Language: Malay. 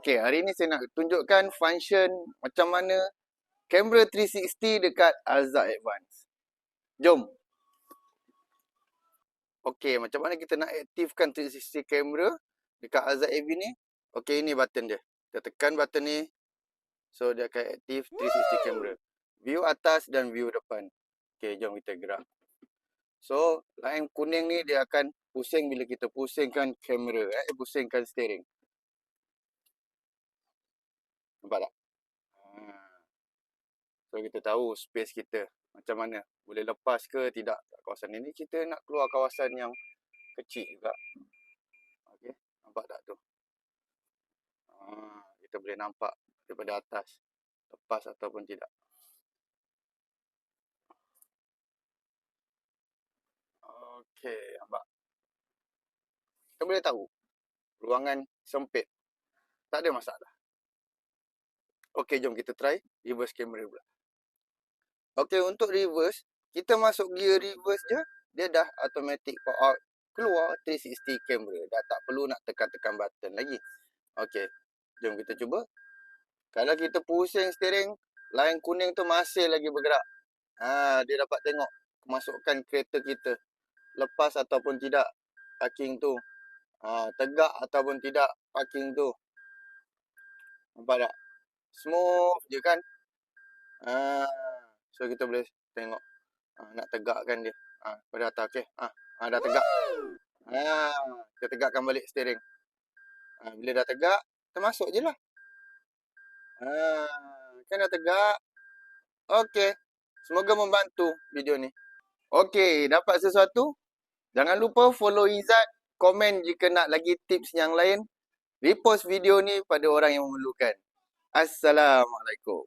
Okey, hari ni saya nak tunjukkan function macam mana kamera 360 dekat Alza Advance. Jom. Okey, macam mana kita nak aktifkan 360 kamera dekat Alza AV ni? Okey, ini button dia. Kita tekan button ni. So, dia akan aktif 360 kamera. View atas dan view depan. Okey, jom kita gerak. So, line kuning ni dia akan pusing bila kita pusingkan kamera. Eh, pusingkan steering. Nampak tak? Ha. So kita tahu space kita macam mana. Boleh lepas ke tidak kawasan ini. Kita nak keluar kawasan yang kecil juga. Okay. Nampak tak tu? Ha. Kita boleh nampak daripada atas. Lepas ataupun tidak. Okay. Nampak? Kita boleh tahu. Ruangan sempit. Tak ada masalah. Okey, jom kita try reverse camera pula. Okey, untuk reverse, kita masuk gear reverse je, dia dah automatic pop out keluar 360 camera. Dah tak perlu nak tekan-tekan button lagi. Okey, jom kita cuba. Kalau kita pusing steering, line kuning tu masih lagi bergerak. Ha, dia dapat tengok kemasukan kereta kita. Lepas ataupun tidak parking tu. Ha, tegak ataupun tidak parking tu. Nampak tak? Smooth je kan. Ha, so kita boleh tengok ha, nak tegakkan dia. Ha, pada atas okey. Ha, ha, dah tegak. Ha, kita tegakkan balik steering. Ha, bila dah tegak, kita masuk je lah. Ha, kan dah tegak. Okey. Semoga membantu video ni. Okey, dapat sesuatu? Jangan lupa follow Izzat, komen jika nak lagi tips yang lain. Repost video ni pada orang yang memerlukan. Assalamualaikum.